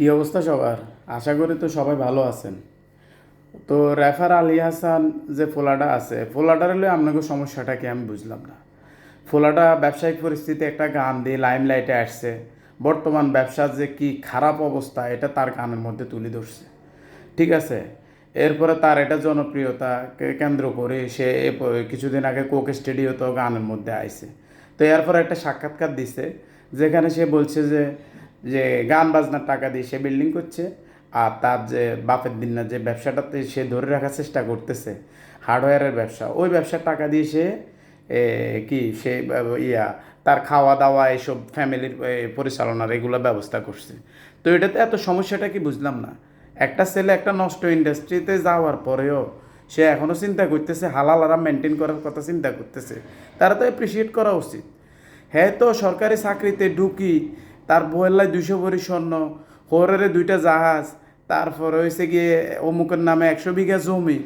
কি অবস্থা সবার? আশা করি তো সবাই ভালো আছেন। তো রেফার আলী হাসান যে ফোলাটা আছে ফোলাটার হলে আপনাকে সমস্যাটা কি আমি বুঝলাম না। ফোলাটা ব্যবসায়িক পরিস্থিতি একটা গান দিয়ে লাইম লাইটে আসছে। বর্তমান ব্যবসার যে কি খারাপ অবস্থা, এটা তার গানের মধ্যে তুলে ধরছে। ঠিক আছে? এরপরে তার এটা জনপ্রিয়তাকে কেন্দ্র করে সে কিছুদিন আগে কোক স্টুডিওতেও গানের মধ্যে আইছে। তো এরপরে একটা সাক্ষাৎকার দিছে, যেখানে সে বলছে যে যে গান বাজনার টাকা দিয়ে সে বিল্ডিং করছে, আর তার যে বাপের দিন না যে ব্যবসাটাতে সে ধরে রাখার চেষ্টা করতেছে হার্ডওয়্যারের ব্যবসা। ওই ব্যবসার টাকা দিয়ে সে কি, সে ইয়া, তার খাওয়া দাওয়া এসব ফ্যামিলির পরিচালনার এগুলো ব্যবস্থা করছে। তো এটাতে এত সমস্যাটা কি বুঝলাম না। একটা ছেলে একটা নষ্ট ইন্ডাস্ট্রিতে যাওয়ার পরেও সে এখনও চিন্তা করতেছে, হালাল আরাম মেনটেন করার কথা চিন্তা করতেছে। তারা তো অ্যাপ্রিসিয়েট করা উচিত। হ্যাঁ তো সরকারি চাকরিতে ঢুকি তার বইয়ের দুইশো ভরি স্বর্ণ, হোরের দুইটা জাহাজ, তারপর হয়েছে গিয়ে অমুকের নামে একশো বিঘা জমি।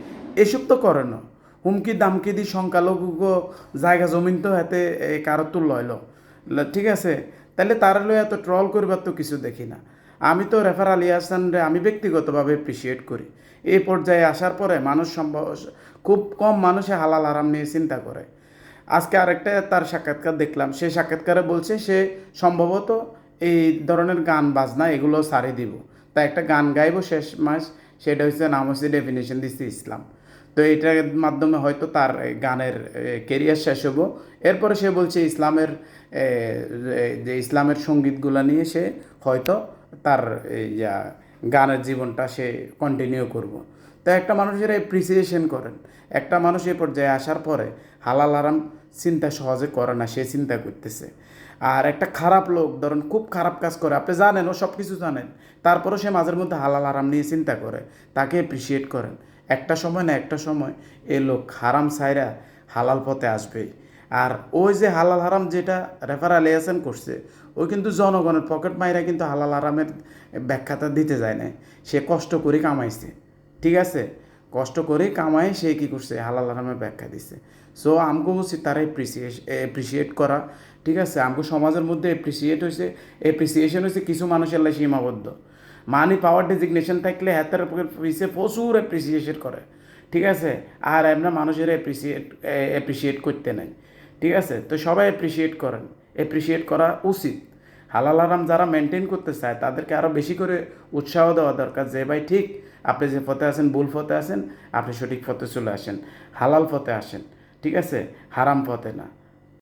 এসব তো করে না। হুমকি দামকি দি সংখ্যালঘু জায়গা জমিন তো হাতে কারও তো লইল। ঠিক আছে? তাহলে তার লই এত ট্রল করবার তো কিছু দেখি না। আমি তো রেফার আলী হাসানরে আমি ব্যক্তিগতভাবে অ্যাপ্রিসিয়েট করি। এই পর্যায়ে আসার পরে মানুষ সম্ভব খুব কম মানুষে হালাল আরাম নিয়ে চিন্তা করে। আজকে আরেকটা তার সাক্ষাৎকার দেখলাম। সেই সাক্ষাৎকারে বলছে, সে সম্ভবত এই ধরনের গান বাজনা এগুলো সারি দিব। তা একটা গান গাইবো শেষ মাস, সেটা হচ্ছে নাম হচ্ছে ডেফিনেশন দিচ্ছে ইসলাম। তো এটার মাধ্যমে হয়তো তার গানের কেরিয়ার শেষ হব। এরপরে সে বলছে ইসলামের যে ইসলামের সঙ্গীতগুলো নিয়ে সে হয়তো তার এই যা গানের জীবনটা সে কন্টিনিউ করব। তো একটা মানুষের এপ্রিসিয়েশন করেন। একটা মানুষ এই পর্যায়ে আসার পরে হালাল আরাম চিন্তা সহজে করে না, সে চিন্তা করতেছে। আর একটা খারাপ লোক, ধরেন খুব খারাপ কাজ করে, আপনি জানেন ও সব কিছু জানেন, তারপরেও সে মাঝের মধ্যে হালাল আরাম নিয়ে চিন্তা করে, তাকে এপ্রিসিয়েট করেন। একটা সময় না, একটা সময় এ লোক হারাম সাইরা হালাল পথে আসবেই। আর ওই যে হালাল হারাম যেটা রেফার আলিয়াসেন করছে ওই কিন্তু জনগণের পকেট মাইরা কিন্তু হালাল হারামের ব্যাখ্যাটা দিতে যায় না সে কষ্ট করে কামাইছে। ঠিক আছে? কষ্ট করে কামাই, সে কী করছে? হালাল হারামের ব্যাখ্যা দিছে। সো আমগো উচিত তারা এপ্রিসিয়েশ এপ্রিসিয়েট করা, ঠিক আছে? আমগো সমাজের মধ্যে এপ্রিসিয়েট হয়েছে এপ্রিসিয়েশন হয়েছে কিছু মানুষের লাই সীমাবদ্ধ। মানি পাওয়ার ডেজিগনেশন থাকলে হাতের পিছিয়ে প্রচুর এপ্রিসিয়েশন করে। ঠিক আছে? আর এমনি মানুষের এপ্রিসিয়েট অ্যাপ্রিসিয়েট করতে নাই। ঠিক আছে? তো সবাই এপ্রিসিয়েট করেন। এপ্রিসিয়েট করা উচিত। হালাল আরাম যারা মেনটেন করতে চায়, তাদেরকে আরও বেশি করে উৎসাহ দেওয়া দরকার যে, ভাই, ঠিক আপনি যে পথে আছেন, ভুল পথে আছেন, আপনি সঠিক পথে চলে আসেন। হালাল পথে আসেন, ঠিক আছে? হারাম পথে না।